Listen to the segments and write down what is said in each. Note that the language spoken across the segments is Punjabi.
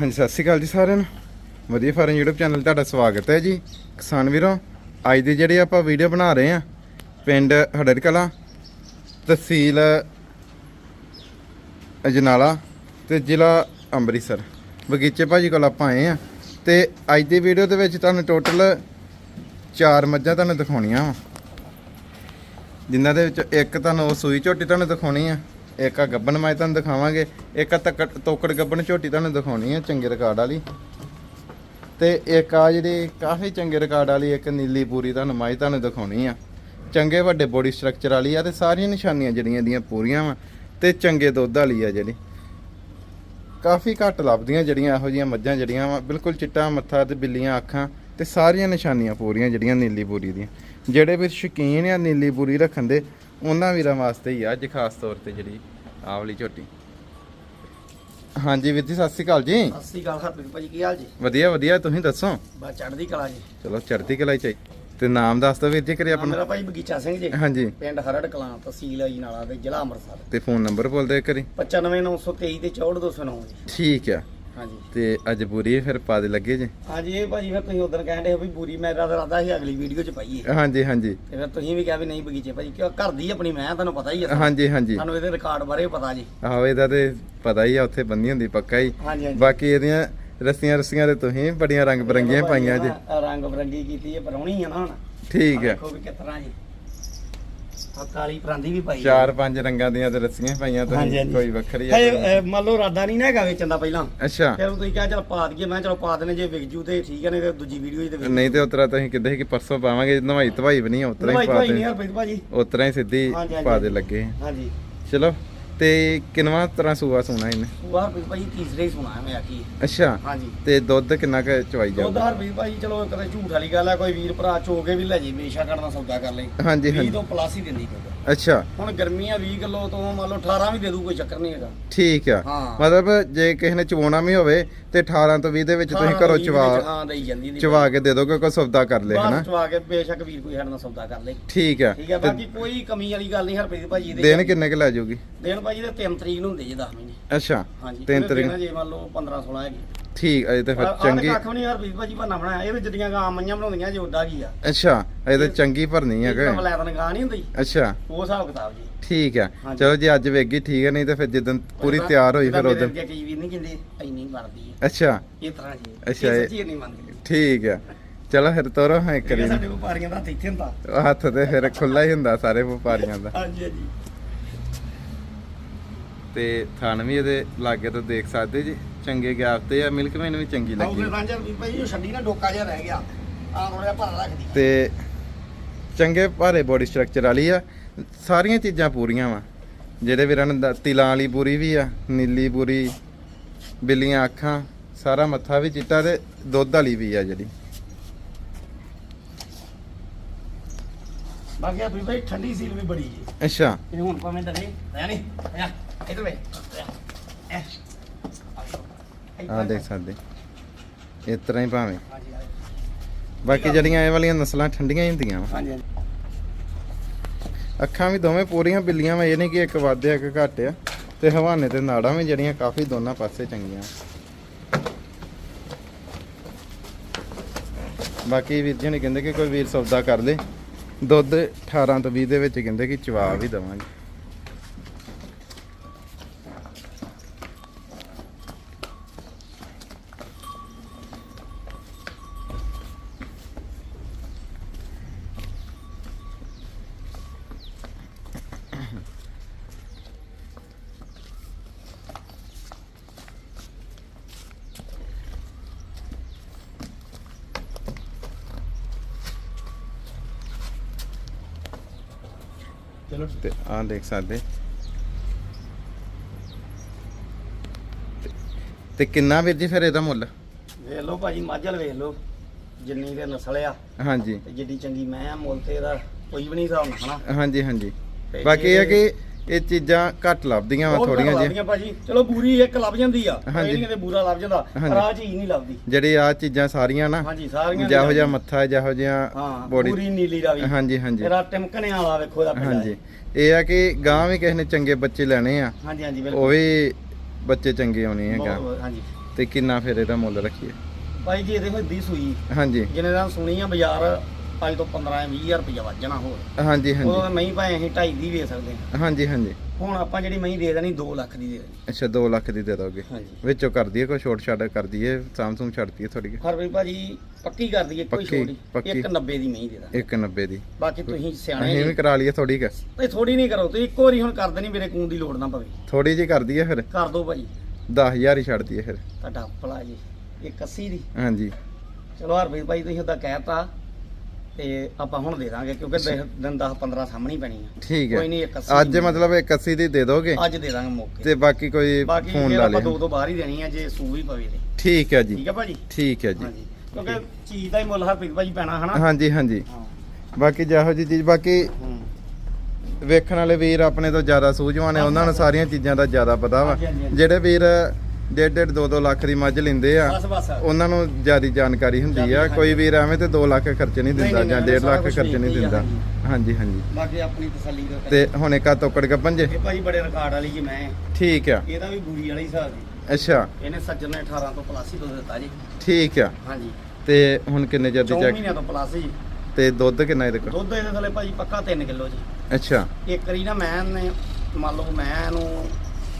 ਹਾਂਜੀ, ਸਤਿ ਸ਼੍ਰੀ ਅਕਾਲ ਜੀ ਸਾਰਿਆਂ ਨੂੰ। ਵਧੀਆ ਫਾਰਮ YouTube ਚੈਨਲ ਤੁਹਾਡਾ ਸਵਾਗਤ ਹੈ ਜੀ। ਕਿਸਾਨ ਵੀਰੋ, ਅੱਜ ਦੀ ਜਿਹੜੀ ਆਪਾਂ ਵੀਡੀਓ ਬਣਾ ਰਹੇ ਆ ਪਿੰਡ ਹੜਰ ਕਲਾਂ ਤਹਿਸੀਲ ਅਜਨਾਲਾ ਤੇ ਜ਼ਿਲ੍ਹਾ ਅੰਮ੍ਰਿਤਸਰ। ਬਗੀਚੇ ਭਾਜੀ ਕੋਲ ਆਪਾਂ ਆਏ ਆ ਤੇ ਅੱਜ ਦੀ ਵੀਡੀਓ ਦੇ ਵਿੱਚ ਤੁਹਾਨੂੰ ਟੋਟਲ ਚਾਰ ਮੱਝਾਂ ਤੁਹਾਨੂੰ ਦਿਖਾਉਣੀਆਂ ਵਾ। ਜਿਨ੍ਹਾਂ ਦੇ ਵਿੱਚ ਇੱਕ ਤੁਹਾਨੂੰ ਸੂਈ ਝੋਟੀ ਤੁਹਾਨੂੰ ਦਿਖਾਉਣੀ ਆ। ਇੱਕ ਆ ਗੱਬਨ ਮਾਈ ਤੁਹਾਨੂੰ ਦਿਖਾਵਾਂਗੇ, ਇੱਕ ਆ ਤੱਕ ਤੋਕੜ ਗੱਬਨ ਝੋਟੀ ਤੁਹਾਨੂੰ ਦਿਖਾਉਣੀ ਆ, ਚੰਗੇ ਰਿਕਾਰਡ ਵਾਲੀ। ਤੇ ਇੱਕ ਆ ਜਿਹੜੀ ਕਾਫੀ ਚੰਗੇ ਰਿਕਾਰਡ ਵਾਲੀ, ਇੱਕ ਨੀਲੀ ਪੂਰੀ ਤੁਹਾਨੂੰ ਮਾਈ ਤੁਹਾਨੂੰ ਦਿਖਾਉਣੀ ਆ। ਚੰਗੇ ਵੱਡੇ ਬੋਡੀ ਸਟਰਕਚਰ ਵਾਲੀ ਆ ਤੇ ਸਾਰੀਆਂ ਨਿਸ਼ਾਨੀਆਂ ਜਿਹੜੀਆਂ ਦੀਆਂ ਪੂਰੀਆਂ ਵਾ ਤੇ ਚੰਗੇ ਦੁੱਧ ਵਾਲੀ ਆ ਜਿਹੜੀ। ਕਾਫੀ ਘੱਟ ਲੱਭਦੀਆਂ ਜਿਹੜੀਆਂ ਇਹੋ ਜੀਆਂ ਮੱਝਾਂ ਜਿਹੜੀਆਂ ਵਾ, ਬਿਲਕੁਲ ਚਿੱਟਾ ਮੱਥਾ ਤੇ ਬਿੱਲੀਆਂ ਅੱਖਾਂ ਤੇ ਸਾਰੀਆਂ ਨਿਸ਼ਾਨੀਆਂ ਪੂਰੀਆਂ ਜਿਹੜੀਆਂ ਨੀਲੀ ਪੂਰੀ ਦੀਆਂ। ਜਿਹੜੇ ਵੀ ਸ਼ੌਕੀਨ ਆ ਨੀਲੀ ਪੂਰੀ ਰੱਖਣ ਦੇ ਉਹਨਾਂ ਵੀਰਾਂ ਵਾਸਤੇ ਹੀ ਆ ਅੱਜ ਖਾਸ ਤੌਰ ਤੇ ਜਿਹੜੀ ਆਹ ਵਾਲੀ ਝੋਟੀ। ਹਾਂਜੀ ਵੀਰ ਜੀ ਸਤਿ ਸ਼੍ਰੀ ਅਕਾਲ ਜੀ। ਸਤਿ ਸ੍ਰੀ ਅਕਾਲ ਹਰਪ੍ਰੀਤ ਭਾਜੀ ਕੀ ਹਾਲ ਜੀ? ਵਧੀਆ ਵਧੀਆ ਤੁਸੀਂ ਦੱਸੋ? ਬਸ ਚੜ੍ਹਦੀ ਕਲਾ ਜੀ। ਚਲੋ ਚੜ੍ਹਦੀ ਕਲਾ ਹੀ ਚਾਹੀ। ਤੇ ਨਾਮ ਦੱਸ ਦਿਓ ਵੀਰ ਜੀ ਕਰੀ ਆਪਣਾ। ਮੇਰਾ ਭਾਈ ਬਗੀਚਾ ਸਿੰਘ ਜੀ। ਹਾਂਜੀ। ਪਿੰਡ ਹਰੜ ਕਲਾਂ ਤਹਿਸੀਲ ਅਜਨਾਲਾ ਦੇ ਜ਼ਿਲ੍ਹਾ ਅੰਮ੍ਰਿਤਸਰ। ਤੇ ਫੋਨ ਨੰਬਰ ਬੋਲ ਦਿਓ ਕਰੀ 95923 ਤੇ 64209 ਜੀ। ਠੀਕ ਆ। ਹਾਂਜੀ। ਤੇ ਅੱਜ ਪੂਰੀ ਫਿਰ ਪਾ ਦੇ ਲੱਗੇ ਜੀ। ਹਾਂਜੀ ਇਹ ਭਾਜੀ ਫਿਰ ਤੁਸੀਂ ਉਦੋਂ ਕਹਿੰਦੇ ਹੋ ਵੀ ਬੂਰੀ ਮੇਰਾ ਇਰਾਦਾ ਸੀ ਅਗਲੀ ਵੀਡੀਓ 'ਚ ਪਾਈਏ ਹਾਂਜੀ ਹਾਂਜੀ। ਤੇ ਫਿਰ ਤੁਸੀਂ ਵੀ ਕਿਹਾ ਵੀ ਨਹੀਂ ਬਗੀਚੇ ਭਾਜੀ ਕਿਉਂ ਘਰ ਦੀ ਆਪਣੀ ਮੈਂ ਤੁਹਾਨੂੰ ਪਤਾ ਹੀ ਹੈ ਹਾਂਜੀ ਹਾਂਜੀ। ਤੁਹਾਨੂੰ ਇਹਦੇ ਰਿਕਾਰਡ ਬਾਰੇ ਪਤਾ ਜੀ। ਆਹੋ ਇਹਦਾ ਤੇ ਪਤਾ ਹੀ ਆ ਉੱਥੇ ਬੰਨੀ ਹੁੰਦੀ ਪੱਕਾ ਹੀ। ਹਾਂਜੀ ਹਾਂਜੀ। ਬਾਕੀ ਇਹਦੀਆਂ ਰੱਸੀਆਂ ਰੱਸੀਆਂ ਤੇ ਤੁਸੀਂ ਬੜੀਆਂ ਰੰਗ ਬਰੰਗੀਆਂ ਪਾਈਆਂ ਜੀ। ਰੰਗ ਬਰੰਗੀ ਕੀਤੀ ਹੈ ਪਰੌਣੀ ਆ ਨਾ ਹੁਣ। ਠੀਕ ਹੈ ਦੇਖੋ ਵੀ ਜੀ। ਆ ਕਾਲੀ ਪਰਾਂਦੀ ਵੀ ਪਾਈ ਹੈ। ਚਾਰ ਪੰਜ ਰੰਗਾਂ ਦੀਆਂ ਤੇ ਰੱਸੀਆਂ ਪਾਈਆਂ ਤੁਸੀਂ। ਕੋਈ ਵੱਖਰੀ ਅ, ਮੰਨ ਲਓ ਇਰਾਦਾ ਨਹੀਂ ਨਾ ਹੈਗਾ ਵੇਚਣ ਦਾ ਪਹਿਲਾਂ। ਅੱਛਾ। ਫਿਰ ਤੁਸੀਂ ਕਿਹਾ ਚਲ ਪਾ ਦਈਏ ਮੈਂ ਚਲੋ ਪਾ ਦੇਣੇ ਜੇ ਵਿਕ ਜੂ ਤੇ ਠੀਕ ਹੈ ਨਹੀਂ ਤੇ ਦੂਜੀ ਵੀਡੀਓ ਤੇ ਨਹੀਂ ਤੇ ਉਤਰਾ ਤੁਸੀਂ ਕਿੱਦਾਂ ਕਿ ਪਰਸੋਂ ਪਾਵਾਂਗੇ ਨਵਾਈ ਧਵਾਈ ਵੀ ਨਹੀਂ ਉਤਰਾ ਹੀ ਪਾ ਦੇ। ਉਤਰਾ ਹੀ ਸਿੱਧੀ। ਪਾ ਦੇ ਲੱਗੇ। ਹਾਂਜੀ। ਚਲੋ। ਤੇ ਕਿੰਨਵਾ ਤਰ੍ਹਾਂ ਸੂਆ ਸੋਣਾ ਇਹਨੇ? ਉਹ ਹਰਪ੍ਰੀਤ ਭਾਜੀ ਤੀਸਰੇ ਹੀ ਸੁਣਾ ਮੈਂ ਆਖੀ। ਅੱਛਾ ਹਾਂਜੀ। ਤੇ ਦੁੱਧ ਕਿੰਨਾ ਕੁ ਚਵਾਈ ਉਹਦਾ ਜਾਊਗਾ? ਹਰਪ੍ਰੀਤ ਭਾਜੀ ਚਲੋ ਕਦੇ ਝੂਠ ਵਾਲੀ ਗੱਲ ਹੈ ਕੋਈ ਵੀਰ ਭਰਾ ਚੋ ਕੇ ਵੀ ਲੈ ਜੇ ਮੇਸ਼ਾ ਕਰਨਾ ਸੌਦਾ ਕਰ ਲਈ। ਹਾਂਜੀ 20 ਹਾਂਜੀ। ਤੋਂ ਪਲੱਸ ਹੀ ਦਿੰਦੀ ਕੋਈ ਅੱਛਾ। ਹੁਣ ਗਰਮੀ ਆ 20 ਕਿਲੋ ਤੋਂ ਮੰਨ ਲਓ 18 ਵੀ ਦੇ ਦੂ ਕੋਈ ਚੱਕਰ ਨਹੀਂ ਹੈਗਾ। ਠੀਕ ਆ। ਹਾਂ। ਮਤਲਬ ਜੇ ਕਿਸੇ ਨੇ ਚਵਾਉਣਾ ਵੀ ਹੋਵੇ ਤੇ 18 ਤੋਂ 20 ਦੇ ਵਿੱਚ ਤੁਸੀਂ 18 ਘਰੋਂ ਵੀਹ ਦੇ ਚਵਾ ਵਿੱਚ, ਹਾਂ ਦੇਈ ਜਾਂਦੀ ਦੀ ਚਵਾ ਕੇ ਦੇ ਦੋਗੇ ਕੋਈ ਸੌਦਾ ਕਰ ਲੈ ਹਨਾ। ਚਵਾ ਕੇ ਬੇਸ਼ੱਕ ਵੀਰ ਕੋਈ ਸਾਡੇ ਨਾਲ ਸੌਦਾ ਕਰ ਲੇ। ਠੀਕ ਆ। ਠੀਕ ਹੈ ਬਾਕੀ ਕੋਈ ਕਮੀ ਵਾਲੀ ਗੱਲ ਨਹੀਂ ਹਰਪ੍ਰੀਤ ਭਾਜੀ ਦੇ ਦਿਨ ਕਿੰਨੇ ਕੁ ਲੈ ਜਾਊਗੀ? ਦੇਣ ਭਾਜੀ ਦੇ 3 ਤਰੀਕ ਨੂੰ ਹੁੰਦੇ ਜੇ 10 ਮਹੀਨੇ। ਅੱਛਾ ਹਾਂਜੀ ਤਿੰਨ ਇਹਦੇ ਤਰੀਕ ਦਿਨ ਜੇ ਮੰਨ ਲਓ 15 16 ਹੈਗੇ। ਠੀਕ ਅਜੇ ਤੇ ਫਿਰ ਚੰਗੀ ਕੱਖ ਵੀ ਨਹੀਂ ਹਰਪ੍ਰੀਤ ਭਾਜੀ ਬੰਨਾ ਬਣਾਇਆ ਇਹਦੇ ਜਿਹੜੀਆਂ ਗਾਂ ਮਈਆਂ ਬਣਾਉਂਦੀਆਂ ਜੇ ਉੱਡਾ ਕੀ ਆ। ਅੱਛਾ ਅਜੇ ਤੇ ਚੰਗੀ ਭਰਨੀ ਹੈ ਕਿ? ਵਲੈਤਨ ਗਾਂ ਨਹੀਂ ਹੁੰਦੀ ਅੱਛਾ। ਉਹ ਹਿਸਾਬ ਕਿਤਾਬ ਜੀ। ਠੀਕ ਆ। ਹਾਂਜੀ। ਚਲੋ ਜੇ ਅੱਜ ਵੇਗੀ ਠੀਕ ਹੈ ਨਹੀਂ ਤੇ ਫਿਰ ਜਦੋਂ ਪੂਰੀ ਤਿਆਰ ਹੋਈ ਫਿਰ ਉਦੋਂ ਕਈ ਵੀਰ ਨਹੀਂ ਕਹਿੰਦੇ ਬਣਦੀ ਹੈ ਅੱਛਾ। ਇਹ ਤਰ੍ਹਾਂ ਜੀ। ਅੱਛਾ, ਇਹ ਇਹ- ਸੱਚੀ ਨਹੀਂ ਮੰਨਦੇ ਠੀਕ ਆ। ਚਲੋ ਫਿਰ ਤੋਰੋ ਹਾਂ ਇਹ ਕਰੀ ਸਾਡੇ ਵਪਾਰੀਆਂ ਦਾ ਹੱਥ ਇੱਥੇ ਹੁੰਦਾ। ਹੱਥ ਤੇ ਫਿਰ ਖੁੱਲਾ ਹੀ ਹੁੰਦਾ ਸਾਰੇ ਵਪਾਰੀਆਂ ਦਾ। ਹਾਂਜੀ ਹਾਂਜੀ। ਤੇ ਥਣ ਵੀ ਇਹਦੇ ਲਾਗੇ ਤੋਂ ਦੇਖ ਸਕਦੇ ਜੀ। ਚੰਗੇ ਗੈਪ ਤੇ ਆ ਮਿਲਕ ਮੈਨ ਵੀ ਚੰਗੀ ਲੱਗੀ। ਰਾਂਝਾ ਵੀ ਭਾਈ ਉਹ ਛੱਡੀ ਨਾ ਡੋਕਾ ਜਿਹਾ ਰਹਿ ਗਿਆ। ਆ ਥੋੜਾ ਜਿਹਾ ਭਰਾ ਰੱਖਦੀ। ਤੇ ਚੰਗੇ ਭਾਰੇ ਬੋਡੀ ਸਟਰਕਚਰ ਵਾਲੀ ਆ। ਸਾਰੀਆਂ ਚੀਜ਼ਾਂ ਪੂਰੀਆਂ ਵਾ। ਜਿਹੜੇ ਵੀਰਾਂ ਨੇ ਤਿਲਾਂ ਵਾਲੀ ਪੂਰੀ ਵੀ ਆ ਨੀਲੀ ਪੂਰੀ ਬਿੱਲੀਆਂ ਅੱਖਾਂ ਸਾਰਾ ਮੱਥਾ ਵੀ ਚਿੱਟਾ ਤੇ ਦੁੱਧ ਵਾਲੀ ਵੀ ਆ ਜਿਹੜੀ। ਬਾਕੀ ਆ ਵੀ ਭਾਈ ਠੰਡੀ ਸੀਲ ਵੀ ਬੜੀ ਜੀ। ਅੱਛਾ। ਇਹ ਹੁਣ ਭਾਵੇਂ ਡਰੇ ਰਹਿ ਨਹੀਂ ਆ ਇਧਰ ਵੇ। ਆ ਦੇਖ ਸਕਦੇ। ਇਸ ਤਰ੍ਹਾਂ ਹੀ ਭਾਵੇਂ। ਬਾਕੀ ਜਿਹੜੀਆਂ ਇਹ ਵਾਲੀਆਂ ਨਸਲਾਂ ਠੰਡੀਆਂ ਹੀ ਹੁੰਦੀਆਂ ਹਾਂਜੀ ਅੱਖਾਂ ਵੀ ਦੋਵੇਂ ਪੂਰੀਆਂ ਬਿੱਲੀਆਂ ਵਾ ਇਹ ਨਹੀਂ ਕਿ ਇੱਕ ਵੱਧ ਇੱਕ ਘੱਟ ਆ। ਤੇ ਹਵਾਨੇ ਤੇ ਨਾੜਾਂ ਵੀ ਜਿਹੜੀਆਂ ਕਾਫੀ ਦੋਨਾਂ ਪਾਸੇ ਚੰਗੀਆਂ। ਬਾਕੀ ਵੀਰ ਜੀ ਨੇ ਕਹਿੰਦੇ ਕਿ ਕੋਈ ਵੀਰ ਸੌਦਾ ਕਰ ਲੇ। ਦੁੱਧ 18 ਤੋਂ 20 ਦੇ ਵਿੱਚ ਕਹਿੰਦੇ ਕਿ ਚਵਾ ਵੀ ਦਵਾਂਗੇ ਚਲੋ ਤੇ ਆਹ ਦੇਖ ਸਕਦੇ। ਤੇ- ਤੇ ਕਿੰਨਾ ਵੀਰ ਜੀ ਫਿਰ ਇਹਦਾ ਮੁੱਲ? ਵੇਖ ਲਓ ਭਾਜੀ ਮਾਝਲ ਵੇਖ ਲਓ। ਜਿੰਨੀ ਦੇ ਨਸਲ ਆ ਹਾਂਜੀ। ਤੇ ਜਿੱਡੀ ਚੰਗੀ ਮੈਂ ਆ ਮੁੱਲ ਤੇ ਇਹਦਾ ਕੋਈ ਵੀ ਨਹੀਂ ਹਿਸਾਬ ਨਾਲ ਹਨਾ? ਹਾਂਜੀ ਹਾਂਜੀ। ਤੇ ਬਾਕੀ ਇਹ ਆ ਕਿ ਇਹ ਚੀਜ਼ਾਂ ਘੱਟ ਲੱਭਦੀਆਂ ਵਾ ਥੋੜੀਆਂ ਜਿਹੀਆਂ ਭਾਜੀ। ਚਲੋ ਬੂਰੀ ਇੱਕ ਲੱਭ ਜਾਂਦੀ ਆ। ਹਾਂਜੀ। ਇਹ ਨਹੀਂ ਕਿਤੇ ਬੂਰਾ ਲੱਭ ਜਾਂਦਾ। ਪਰ ਹਾਂਜੀ। ਆ ਚੀਜ਼ ਨਹੀਂ ਲੱਭਦੀ। ਜਿਹੜੀ ਆ ਚੀਜ਼ਾਂ ਸਾਰੀਆਂ ਨਾ ਹਾਂਜੀ ਸਾਰੀਆਂ ਜਿਹੋ ਜਿਹਾ ਦੀ ਮੱਥਾ ਜਿਹੋ ਜਿਹਾ ਹਾਂ ਬੋਡੀ ਪੂਰੀ ਨੀਲੀ ਰਾਵੀ ਹਾਂਜੀ ਹਾਂਜੀ। ਤੇਰਾ ਟਿਮਕਣੇ ਵਾਲਾ ਵੇਖੋ ਇਹਦਾ ਪਿੰਡਾ ਹਾਂਜੀ। ਇਹ ਆ ਕਿ ਗਾਂ ਵੀ ਕਿਸੇ ਨੇ ਚੰਗੇ ਬੱਚੇ ਲੈਣੇ ਆ। ਹਾਂਜੀ ਹਾਂਜੀ ਉਹ ਬਿਲਕੁਲ ਵੀ ਬੱਚੇ ਚੰਗੇ ਆਉਣੇ ਹੈਗਾ ਬਹੁਤ- ਹਾਂਜੀ। ਤੇ ਕਿੰਨਾ ਫਿਰ ਇਹਦਾ ਮੁੱਲ ਰੱਖੀਏ? ਭਾਈ ਜੀ ਇਹਦੇ ਹੋਈ ਦੀ ਸੂਈ। ਹਾਂਜੀ। ਜਿਹਨੇ ਦਾ ਸੁਣੀ ਆ ਬਾਜ਼ਾਰ ਅੱਜ ਤੋਂ 15 20000 ਰੁਪਇਆ ਵੱਧ ਜਾਣਾ ਹੋਰ। ਹਾਂਜੀ ਉਦੋਂ ਹਾਂਜੀ ਤਾਂ ਮਹੀਂ ਭਾਵੇਂ ਅਸੀਂ 2.5 ਦੀ ਵੇਚ ਸਕਦੇ ਹਾਂ। ਹਾਂਜੀ ਹਾਂਜੀ। ਹੁਣ ਆਪਾਂ ਜਿਹੜੀ ਮਹੀਂ ਦੇ ਦੇਣੀ 2 ਲੱਖ ਦੀ ਦੇ ਦੇਣੀ। ਅੱਛਾ 2 ਲੱਖ ਦੀ ਦੇ ਦੋਗੇ। ਹਾਂਜੀ। ਵਿੱਚੋਂ ਕਰ ਦਈਏ ਕੋਈ ਛੋਟ ਛਾਟ ਕਰ ਦਈਏ ਸਾਮਸੂਮ ਛੱਡ ਦਈਏ ਥੋੜੀ ਹਰਵੀ ਭਾਜੀ ਪੱਕੀ ਕਰ ਦਈਏ ਕੋਈ ਪੱਕੀ, ਛੋੜੀ ਪੱਕੀ। 190 ਦੀ ਮਹੀਂ ਦੇ ਦਾਂ 190 ਦੀ। ਬਾਕੀ ਤੁਸੀਂ ਸਿਆਣੇ ਅਸੀਂ ਵੀ ਜੀ ਕਰਾ ਲਈਏ ਥੋੜੀ ਕੁ। ਤੇ ਥੋੜੀ ਨਹੀਂ ਕਰੋ ਤੁਸੀਂ ਇੱਕੋ ਵਾਰੀ ਹੁਣ ਕਰ ਦੇਣੀ ਮੇਰੇ ਕੂਨ ਦੀ ਲੋੜ ਨਾ ਪਵੇ। ਥੋੜੀ ਜੀ ਕਰ ਦਈਏ ਫਿਰ। ਕਰ ਦੋ ਭਾਜੀ। 10000 ਹੀ ਛੱਡ ਦਈਏ ਫਿਰ। ਤੁਹਾਡਾ ਭਲਾ ਜੀ। 180 ਦੀ। ਹਾਂਜੀ। ਚਲੋ ਹਰਵੀਰ ਭਾਈ ਤੁਸੀਂ ਉਹਦਾ ਕਹਿਤਾ। ਤੇ ਆਪਾਂ ਹੁਣ ਦੇ ਦਾਂਗੇ ਕਿਉਂਕਿ ਦਿਨ- ਦਿਨ 10 15 ਸਾਹਮਣੇ ਹੀ ਪੈਣੀ ਆ। ਠੀਕ ਕੋਈ ਹੈ ਨਹੀਂ 180 ਅੱਜ ਮਤਲਬ 81 ਦੀ ਦੇ ਦੋਗੇ? ਅੱਜ ਦੇ ਦਾਂਗੇ ਮੌਕੇ। ਤੇ ਬਾਕੀ ਕੋਈ ਬਾਕੀ ਫੋਨ ਫਿਰ ਲਾ ਆਪਾਂ ਦੋ ਲਿਓ। ਤੋਂ ਬਾਹਰ ਹੀ ਦੇਣੀ ਆ ਜੇ ਸੂ ਵੀ ਪਵੇ ਤੇ। ਠੀਕ ਹੈ ਜੀ। ਠੀਕ ਆ ਭਾਜੀ? ਠੀਕ ਹੈ ਜੀ। ਹਾਂਜੀ। ਕਿਉਂਕਿ ਚੀਜ਼ ਦਾ ਹੀ ਮੁੱਲ ਹਰਪ੍ਰੀਤ ਭਾਜੀ ਪੈਣਾ ਹਨਾ? ਹਾਂਜੀ ਹਾਂਜੀ। ਹਾਂ। ਬਾਕੀ ਜਿਹੋ ਜੀ ਚੀਜ਼ ਬਾਕੀ ਹੂੰ। ਵੇਖਣ ਵਾਲੇ ਵੀਰ ਆਪਣੇ ਤੋਂ ਜ਼ਿਆਦਾ ਸੂਝਵਾਨ ਨੇ ਉਹਨਾਂ ਨੂੰ ਸਾਰੀਆਂ ਚੀਜ਼ਾਂ ਦਾ ਜ਼ਿਆਦਾ ਪਤਾ ਵਾ। ਹਾਂਜੀ, ਹਾਂਜੀ, ਹਾਂਜੀ। ਜਿਹੜੇ ਵੀਰ ਡੇਢ ਡੇਢ 2 2 ਲੱਖ ਦੀ ਮੱਝ ਲੈਂਦੇ ਆ। ਬਸ ਬਸ। ਉਹਨਾਂ ਨੂੰ ਜ਼ਿਆਦਾ ਜਾਣਕਾਰੀ ਹੁੰਦੀ ਆ। ਕੋਈ ਵੀਰ ਐਵੇਂ ਤੇ 2 ਲੱਖ ਖਰਚ ਨਹੀਂ ਦਿੰਦਾ ਜਾਂ ਨਹੀਂ, 1.5 ਲੱਖ ਖਰਚ ਨਹੀਂ ਦਿੰਦਾ। ਹਾਂਜੀ ਹਾਂਜੀ। ਬਾਕੀ ਆਪਣੀ ਤਸੱਲੀ ਦਾ ਤੇ ਹੁਣ ਇੱਕ ਆ ਤੋਕੜ ਗੱਪਨ ਜੇ ਇਹ ਭਾਜੀ ਬੜੇ ਰਿਕਾਰਡ ਵਾਲੀ ਜੀ ਮੈਂ। ਠੀਕ ਆ। ਇਹਦਾ ਵੀ ਬੂਰੀ ਵਾਲੀ ਹਿਸਾਬ ਜੀ ਅੱਛਾ। ਇਹਨੇ ਸੱਜਣ ਨੇ 18 ਤੋਂ ਪਲੱਸ ਹੀ ਦੁੱਧ ਦਿੱਤਾ ਜੀ। ਠੀਕ ਆ। ਹਾਂਜੀ। ਤੇ ਹੁਣ ਕਿੰਨੇ ਚਿਰ ਦੀ 4 ਚੈੱਕ ਮਹੀਨਿਆਂ ਤੋਂ ਪਲੱਸ ਜੀ ਤੇ ਦੁੱਧ ਕਿੰਨਾ ਇਹਦੇ ਕੋਲ? ਦੁੱਧ ਇਹਦੇ ਥੱਲੇ ਭਾਜੀ ਪੱਕਾ 3 ਕਿਲੋ ਜੀ। ਅੱਛਾ। ਇੱਕ ਵਾਰੀ ਨਾ ਮੈਂ ਮੰਨ ਲਓ ਮੈਂ ਨੂੰ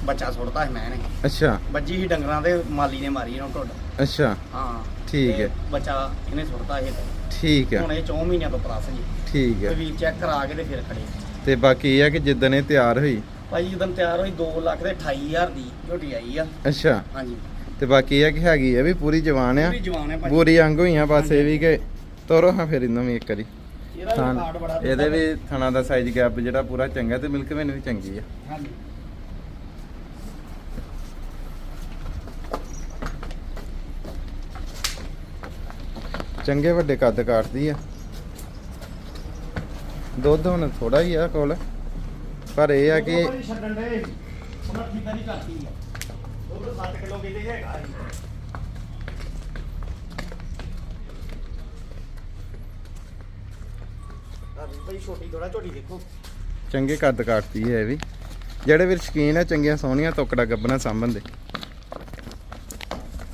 ਬੱਚਾ ਸੁੱਟਦਾ ਸੀ ਮੈਂ ਨੇ। ਅੱਛਾ। ਵੱਜੀ ਹੀ ਡੰਗਰਾਂ ਦੇ ਮਾਲੀ ਨੇ ਮਾਰੀ ਇਹਨੂੰ ਢੁੱਡ। ਅੱਛਾ। ਹਾਂ। ਠੀਕ ਤੇ ਹੈ। ਬੱਚਾ ਇਹਨੇ ਸੁੱਟਦਾ ਇਹ ਠੀਕ ਆ ਹੁਣ ਇਹ 4 ਮਹੀਨਿਆਂ ਤੋਂ ਪਲੱਸ ਜੀ। ਠੀਕ ਤੇ ਆ ਵੀ ਚੈੱਕ ਕਰਾ ਕੇ ਤੇ ਫਿਰ ਖੜੇ। ਤੇ ਬਾਕੀ ਇਹ ਆ ਕਿ ਜਿੱਦਣ ਇਹ ਤਿਆਰ ਹੋਈ? ਭਾਜੀ ਜਦੋਂ ਤਿਆਰ ਹੋਈ 2 ਲੱਖ ਦੇ 28000 ਦੀ ਝੋਟੀ ਆਈ ਆ। ਅੱਛਾ। ਹਾਂਜੀ। ਤੇ ਬਾਕੀ ਇਹ ਆ ਕਿ ਹੈਗੀ ਇਹ ਵੀ ਪੂਰੀ ਜਵਾਨ ਆ। ਪੂਰੀ ਜਵਾਨ ਹੈ ਬੂਰੀ ਅੰਗ ਹੋਈਆਂ ਬਸ ਇਹ ਵੀ ਕਿ ਤੋਰੋ ਹਾਂ ਫਿਰ ਇਹਨਾਂ ਵੀ ਇੱਕ ਵਾਰੀ। ਇਹਦਾ ਵੀ ਕਾਰਡ ਬੜਾ ਇਹਦੇ ਵੀ ਥਣਾ ਦਾ ਸਾਈਜ਼ ਗੈਪ ਜਿਹੜਾ ਪੂਰਾ ਚੰਗਾ ਤੇ ਮਿਲਕ ਵੀ ਚੰਗੀ ਆ। ਹਾਂਜੀ। ਚੰਗੇ ਵੱਡੇ ਕੱਦ ਕਾਟਦੀ ਆ। ਦੁੱਧ ਹੁਣ ਥੋੜਾ ਹੀ ਆ ਕੋਲ। ਪਰ ਇਹ ਆ ਕਿ ਛੱਡਣ ਦੇ। ਉਹਨਾਂ ਠੀਕਾ ਨਹੀਂ ਕਰਤੀ ਆ ਉਹ ਤਾਂ 7 ਕਿਲੋ ਕਿਤੇ ਹੈਗਾ ਜੀ ਆ ਵੀ ਭਾਈ ਛੋਟੀ ਥੋੜਾ ਝੋਟੀ ਦੇਖੋ। ਚੰਗੇ ਕੱਦ ਕਾਟਦੀ ਹੈ ਇਹ ਵੀ। ਜਿਹੜੇ ਵੀਰ ਸ਼ਕੀਨ ਆ ਚੰਗੀਆਂ ਸੋਹਣੀਆਂ ਤੋਕੜਾ ਗੱਬਣਾ ਸਾਂਭਣ ਦੇ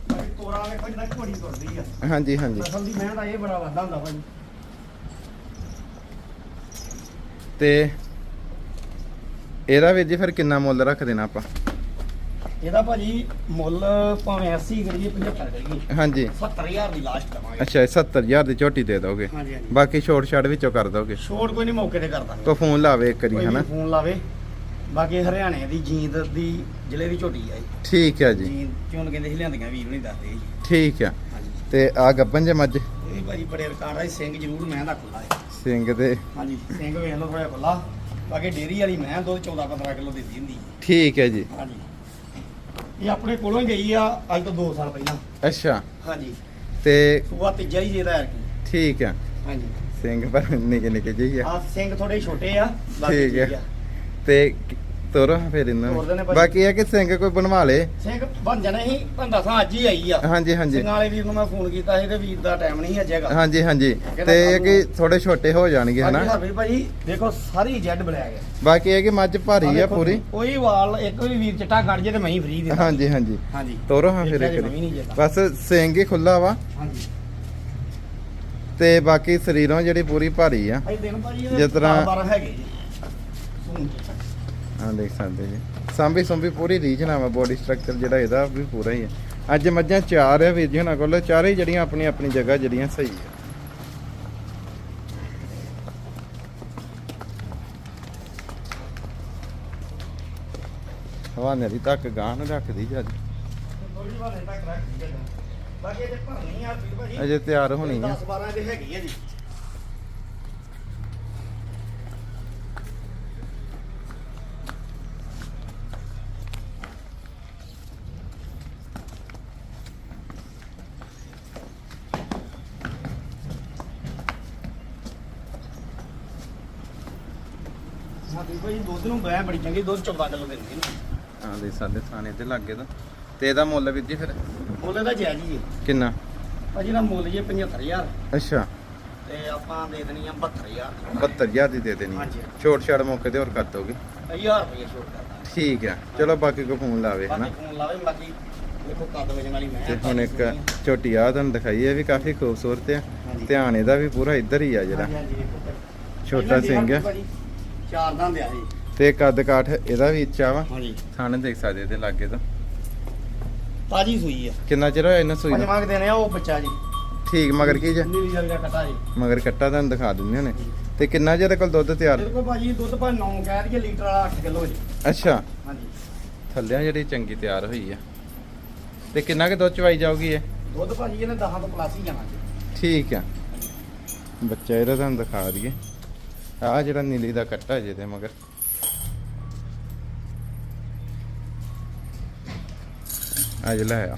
ਭਾਈ ਤੋਰਾ ਵੇਖੋ ਜਿਹੜਾ ਝੋਟੀ ਤੁਰਦੀ ਆ ਹਾਂਜੀ ਹਾਂਜੀ। ਨਸਲ ਦੀ ਮਿਹਨਤ ਆ ਇਹ ਬੜਾ ਵਾਧਾ ਹੁੰਦਾ ਭਾਈ ਤੇ ਇਹਦਾ ਵੀਰ ਜੀ ਫਿਰ ਕਿੰਨਾ ਮੁੱਲ ਰੱਖ ਦੇਣਾ ਆਪਾਂ? ਇਹਦਾ ਭਾਜੀ ਮੁੱਲ ਭਾਵੇਂ 80 ਕਰੀਏ 75 ਕਰੀਏ। ਹਾਂਜੀ। 70000 ਦੀ ਲਾਸਟ ਦਵਾਂਗੇ। ਅੱਛਾ ਇਹ 70000 ਦੀ ਝੋਟੀ ਦੇ ਦੋਗੇ। ਹਾਂਜੀ ਹਾਂਜੀ। ਬਾਕੀ ਛੋਟ ਛਾੜ ਵਿੱਚੋਂ ਕਰ ਦੋਗੇ। ਛੋਟ ਕੋਈ ਨਹੀਂ ਮੌਕੇ ਤੇ ਕਰ ਦਾਂਗੇ। ਕੋ ਫੋਨ ਲਾਵੇ ਇੱਕ ਵਾਰੀ ਹਨਾ? ਫੋਨ ਲਾਵੇ। ਬਾਕੀ ਹਰਿਆਣੇ ਦੀ ਜੀਂਦ ਦੀ ਜ਼ਿਲ੍ਹੇ ਦੀ ਝੋਟੀ ਆ ਜੀ ਠੀਕ ਹੈ ਜੀ। ਜੀਂਦ ਚੋਂ ਕਹਿੰਦੇ ਸੀ ਲਿਆਂਦੀਆਂ ਵੀਰ ਨਹੀਂ ਦੱਸਦੇ ਜੀ। ਠੀਕ ਆ। ਹਾਂਜੀ। ਤੇ ਆ ਗੱਬਨ ਜੇ ਮੱਝ ਇਹ ਭਾਜੀ ਬੜੇ ਰਿਕਾਰਡ ਆ ਸਿੰਘ ਜ਼ਰੂਰ ਮੈਂ ਦਾ ਖੁੱਲਾ ਹੈ ਸਿੰਘ ਤੇ ਹਾਂਜੀ ਸਿੰਘ ਵੇਖ ਲਓ ਥੋੜਾ ਖੁੱਲਾ ਬਾਕੀ ਡੇਰੀ ਵਾਲੀ ਮੈਂ ਦੁੱਧ 14 15 ਕਿਲੋ ਦਿੰਦੀ ਹੁੰਦੀ ਹੈ। ਠੀਕ ਹੈ ਜੀ। ਹਾਂਜੀ। ਇਹ ਆਪਣੇ ਕੋਲੋਂ ਹੀ ਗਈ ਆ ਅੱਜ ਤੋਂ 2 ਸਾਲ ਪਹਿਲਾਂ। ਅੱਛਾ। ਹਾਂਜੀ। ਤੇ ਸੂਆ ਤੀਜਾ ਹੀ ਜਿਹਦਾ ਹੈ ਠੀਕ ਆ। ਹਾਂਜੀ। ਸਿੰਘ ਪਰ ਨਿੱਕੇ ਨਿੱਕੇ ਜਿਹੀ ਆ। ਆ ਸਿੰਘ ਥੋੜੇ ਛੋਟੇ ਆ ਬਾਕੀ ਠੀਕ ਹੈ। ਠੀਕ ਆ। ਤੇ ਤੋਰੋ ਫਿਰ ਇਹਨਾਂ ਤੋਰ ਦੇਣੇ ਨੂੰ। ਭਾਜੀ। ਬਾਕੀ ਇਹ ਕਿ ਸਿੰਘ ਕੋਈ ਬਣਵਾ ਲੇ। ਸਿੰਘ ਬਣ ਜਾਣਾ ਸੀ ਤੁਹਾਨੂੰ ਦੱਸਾਂ ਅੱਜ ਹੀ ਆਈ ਆ। ਹਾਂਜੀ ਹਾਂਜੀ। ਸਿੰਘਾਂ ਵਾਲੇ ਵੀਰ ਨੂੰ ਮੈਂ ਫੋਨ ਕੀਤਾ ਸੀ ਤੇ ਵੀਰ ਦਾ ਟਾਈਮ ਨਹੀਂ ਅੱਜ ਹੈਗਾ। ਹਾਂਜੀ ਹਾਂਜੀ। ਤੇ ਇਹ ਕਿ ਥੋੜੇ ਛੋਟੇ ਹੋ ਜਾਣਗੇ ਹਨਾ? ਹਰਵੀਰ ਭਾਜੀ ਦੇਖੋ ਸਾਰੀ ਜੈਡ ਬਲੈਕ ਹੈ। ਬਾਕੀ ਇਹ ਕਿ ਮੱਝ ਭਾਰੀ ਆ ਪੂਰੀ। ਕੋਈ ਵਾਲ ਇੱਕ ਵੀ ਵੀਰ ਚਟਾ ਕੱਢ ਜੇ ਤੇ ਮੈਂ ਹੀ ਫ੍ਰੀ ਦੇ ਹਾਂਜੀ ਹਾਂਜੀ। ਹਾਂਜੀ। ਤੋਰੋ ਹਾਂ ਫਿਰ ਇੱਕ ਵੀ ਵਾਰੀ। ਬਸ ਸਿੰਘ ਹੀ ਖੁੱਲਾ ਵਾ। ਹਾਂਜੀ। ਤੇ ਬਾਕੀ ਸਰੀਰੋਂ ਜਿਹੜੀ ਪੂਰੀ ਭਾਰੀ ਆ। ਭਾਈ ਦਿਨ ਭਾਜੀ ਜਿਸ ਤਰ੍ਹਾਂ- 12 ਹੈਗੇ ਜੀ। ਆ ਦੇਖ ਸਕਦੇ ਜੀ। ਸਾਂਭੀ ਸੁੰਭੀ ਪੂਰੀ ਰੀਜਨ ਵਾ ਬੋਡੀ ਸਟਰਕਚਰ ਜਿਹੜਾ ਇਹਦਾ ਵੀ ਪੂਰਾ ਹੀ ਆ। ਅੱਜ ਮੱਝਾਂ ਚਾਰ ਆ ਵੀਰ ਜੀ ਉਹਨਾਂ ਕੋਲ ਚਾਰੇ ਹੀ ਜਿਹੜੀਆਂ ਆਪਣੀ ਆਪਣੀ ਜਗ੍ਹਾ ਜਿਹੜੀਆਂ ਸਹੀ ਆ। ਹਵਾ ਨਰੀ ਤੱਕ ਗਾਂ ਨੂੰ ਰੱਖਦੀ ਆ ਭਾਜੀ। ਅਜੇ ਤਿਆਰ ਹੋਣੀ ਆ। 10 12 ਦੇ ਹੈਗੀ ਆ ਜੀ। ਹਾਂ ਵੀਰ ਭਾਜੀ ਦੁੱਧ ਨੂੰ ਬੈ ਬੜੀ ਚੰਗੀ ਦੁੱਧ 14 ਕਿਲੋ ਦਿੰਦੀ ਨੇ। ਹਾਂ ਦੇ ਸਾਡੇ ਥਾਣੇ ਤੇ ਲੱਗੇ ਤਾਂ। ਤੇ ਇਹਦਾ ਮੁੱਲ ਵੀਰ ਜੀ ਫਿਰ? ਮੁੱਲ ਦਾ ਜਾਇਜ਼ ਹੀ ਹੈ। ਕਿੰਨਾ? ਭਾਜੀ ਦਾ ਮੁੱਲ ਜੇ 75000 ਅੱਛਾ। ਤੇ ਆਪਾਂ ਦੇ ਦੇਣੀ ਆ 72000 72000 ਦੀ ਦੇ ਦੇਣੀ ਹਾਂਜੀ। ਛੋਟ ਛਾੜ ਮੌਕੇ ਤੇ ਹੋਰ ਕਰ ਦੋਗੇ 1000 ਰੁਪਏ ਛੋਟ ਕਰਦਾ ਠੀਕ ਆ। ਚਲੋ ਬਾਕੀ ਕੋ ਫੋਨ ਲਾਵੇ ਹਨਾ? ਬਾਕੀ ਫੋਨ ਲਾਵੇ ਬਾਕੀ ਦੇਖੋ ਕੱਦ ਵਜਣ ਵਾਲੀ ਮੈਂ ਤੇ ਹੁਣ ਇੱਕ ਝੋਟੀ ਆ ਤੁਹਾਨੂੰ ਦਿਖਾਈ ਇਹ ਵੀ ਕਾਫੀ ਖੂਬਸੂਰਤ ਆ। ਹਾਂਜੀ। ਧਿਆਨ ਇਹਦਾ ਵੀ ਪੂਰਾ ਇੱਧਰ ਹੀ ਆ ਜਿਹੜਾ। ਛੋਟਾ ਸਿੰਘ ਆ। ਚਾਰ ਦੰਦ ਆ ਜੀ ਤੇ ਕੱਦ ਕਾਠ ਇਹਦਾ ਵੀ ਇੱਚਾ ਵਾ। ਹਾਂਜੀ। ਥਾਣੇ ਦੇਖ ਸਕਦੇ ਇਹਦੇ ਲਾਗੇ ਤੋਂ। ਤਾਜੀ ਸੂਈ ਆ। ਕਿੰਨਾ ਚਿਰ ਹੋਇਆ ਇਹਨਾਂ ਸੂਈ ਨੂੰ? ਪੰਜਵਾਂ ਕੁ ਦਿਨ ਆ ਉਹ ਬੱਚਾ ਜੀ। ਠੀਕ ਮਗਰ ਕੀ ਜੇ? ਨੀਲੀ ਜਲਗਾ ਕਟਾ ਜੀ। ਮਗਰ ਕੱਟਾ ਤੁਹਾਨੂੰ ਦਿਖਾ ਦਿੰਦੇ ਨੇ ਤੇ ਕਿੰਨਾ ਚਿਰ ਕੋਲ ਦੁੱਧ ਤਿਆਰ? ਇਹਦੇ ਕੋਲ ਭਾਜੀ ਦੁੱਧ ਭਾਵੇਂ 9 ਕਹਿ ਦਈਏ ਲੀਟਰ ਵਾਲਾ 8 ਕਿਲੋ ਜੀ। ਅੱਛਾ। ਹਾਂਜੀ। ਥੱਲਿਆਂ ਜਿਹੜੀ ਚੰਗੀ ਤਿਆਰ ਹੋਈ ਆ। ਤੇ ਕਿੰਨਾ ਕੁ ਦੁੱਧ ਚਵਾਈ ਜਾਊਗੀ ਇਹ? ਦੁੱਧ ਭਾਜੀ ਇਹਨੇ 10 ਤੋਂ ਪਲੱਸ ਹੀ ਜਾਣਾ ਜੀ। ਠੀਕ ਆ। ਬੱਚਾ ਇਹਦਾ ਤੁਹਾਨੂੰ ਦਿਖਾ ਦਈਏ। ਆ ਜਿਹੜਾ ਨੀਲੀ ਦਾ ਕੱਟਾ ਜਿਹਦੇ ਮਗਰ। ਅੱਜ ਲੈ ਆ।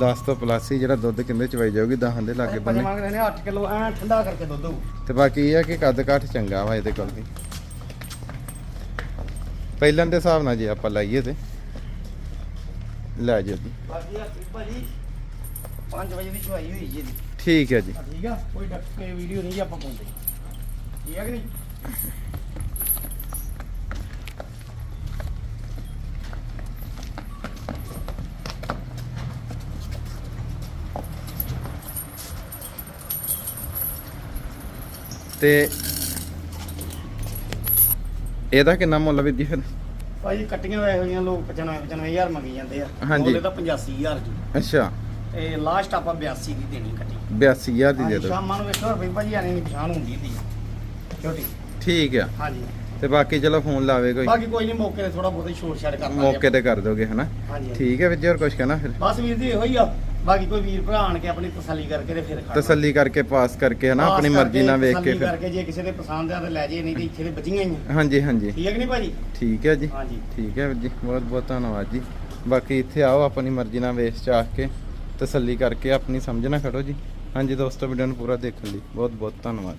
ਦਸ ਤੋਂ ਪਲੱਸ ਜਿਹੜਾ ਦੁੱਧ ਕਿੰਨੇ ਚਵਾਈ ਜਾਊਗੀ? ਦਹਾਂ ਦੇ ਲਾਗੇ ਬੰਨੇ ਕੁ ਦਿਨ 8 ਕਿਲੋ ਐ ਠੰਡਾ ਕਰਕੇ ਦੁੱਧ ਹੋਊ। ਤੇ ਬਾਕੀ ਇਹ ਆ ਕਿ ਕੱਦ ਕਾਠ ਚੰਗਾ ਵਾ ਇਹਦੇ ਕੋਲ ਵੀ। ਪਹਿਲਾਂ ਦੇ ਹਿਸਾਬ ਨਾਲ ਜੇ ਆਪਾਂ ਲਾਈਏ ਤੇ। ਲੈ ਜੀ। ਬਾਕੀ ਆ ਭਾਜੀ 5 ਵਜੇ ਦੀ ਚੁਆਈ ਹੋਈ ਜੀ ਇਹਦੀ। ਠੀਕ ਹੈ ਜੀ। ਆ ਠੀਕ ਆ? ਕੋਈ ਡੱਕ ਕੇ ਵੀਡੀਓ ਨਹੀਂ ਜੀ ਆਪਾਂ ਪਾਉਂਦੇ। ਠੀਕ ਆ ਕਿ ਨਹੀਂ? ਤੇ ਇਹਦਾ ਕਿੰਨਾ ਮੁੱਲ ਵੀ ਜੀ ਫਿਰ? ਭਾਜੀ ਕੱਟੀਆਂ ਹੋਏ ਹੋਈਆਂ ਲੋਕ 95 95000 ਮੰਗੀ ਜਾਂਦੇ ਆ। ਹਾਂਜੀ। ਉਹਦੇ ਤਾਂ 85000 ਜੀ। ਅੱਛਾ। ਤੇ ਲਾਸਟ ਆਪਾਂ 82 ਦੀ ਦੇਣੀ ਕੱਟੀ। 82000 ਦੀ ਦੇ ਹਾਂਜੀ, ਦਿਓ। ਸ਼ਾਮਾਂ ਨੂੰ ਵੇਖੋ ਰੁਪਏ ਭਾਜੀ ਆਣੇ ਨਹੀਂ ਪਛਾਣ ਹੁੰਦੀ ਦੀ ਛੋਟੀ ਠੀਕ ਆ। ਹਾਂਜੀ। ਤੇ ਬਾਕੀ ਚਲੋ ਫੋਨ ਲਾਵੇ ਕੋਈ। ਬਾਕੀ ਕੋਈ ਨਹੀਂ ਮੌਕੇ ਤੇ ਥੋੜਾ ਬਹੁਤਾ ਛੋਟ ਛਾੜ ਕਰ ਮੌਕੇ ਤੇ ਕਰ ਦੋਗੇ ਹਨਾ? ਹਾਂਜੀ। ਠੀਕ ਹੈ ਵੀਰ ਜੀ ਹੋਰ ਕੁਝ ਕਹਿਣਾ ਫਿਰ? ਬਸ ਵੀਰ ਜੀ ਇਹੋ ਹੀ ਆ। ਬਾਕੀ ਕੋਈ ਵੀਰ ਭਰਾ ਆਣ ਕੇ ਆਪਣੀ ਤਸੱਲੀ ਕਰਕੇ ਤੇ ਫਿਰ ਖੜਨਾ। ਤਸੱਲੀ ਕਰਕੇ ਪਾਸ ਕਰਕੇ ਹਨਾ? ਆਪਣੀ ਮਰਜ਼ੀ ਨਾਲ ਵੇਖ ਕੇ ਤਸੱਲੀ ਫਿਰ। ਕਰਕੇ ਜੇ ਕਿਸੇ ਦੇ ਪਸੰਦ ਆ ਤਾਂ ਲੈ ਜੇ ਨਹੀਂ ਤੇ ਇੱਥੇ ਤੇ ਬਚੀਆਂ ਹੀ ਆ। ਹਾਂਜੀ ਹਾਂਜੀ। ਠੀਕ ਹੈ ਕਿ ਨਹੀਂ ਭਾਜੀ? ਠੀਕ ਹੈ ਜੀ। ਹਾਂਜੀ। ਠੀਕ ਹੈ ਵੀਰ ਜੀ ਬਹੁਤ ਬਹੁਤ ਧੰਨਵਾਦ ਜੀ। ਬਾਕੀ ਇੱਥੇ ਆਓ ਆਪਣੀ ਮਰਜ਼ੀ ਨਾਲ ਵੇਚ ਚਾਹ ਕੇ। ਤਸੱਲੀ ਕਰਕੇ ਆਪਣੀ ਸਮਝ ਨਾ ਖੜੋ ਜੀ। ਹਾਂਜੀ ਦੋਸਤੋ ਵੀਡੀਓ ਨੂੰ ਪੂਰਾ ਦੇਖਣ ਲਈ ਬਹੁਤ ਬਹੁਤ ਧੰਨਵਾਦ।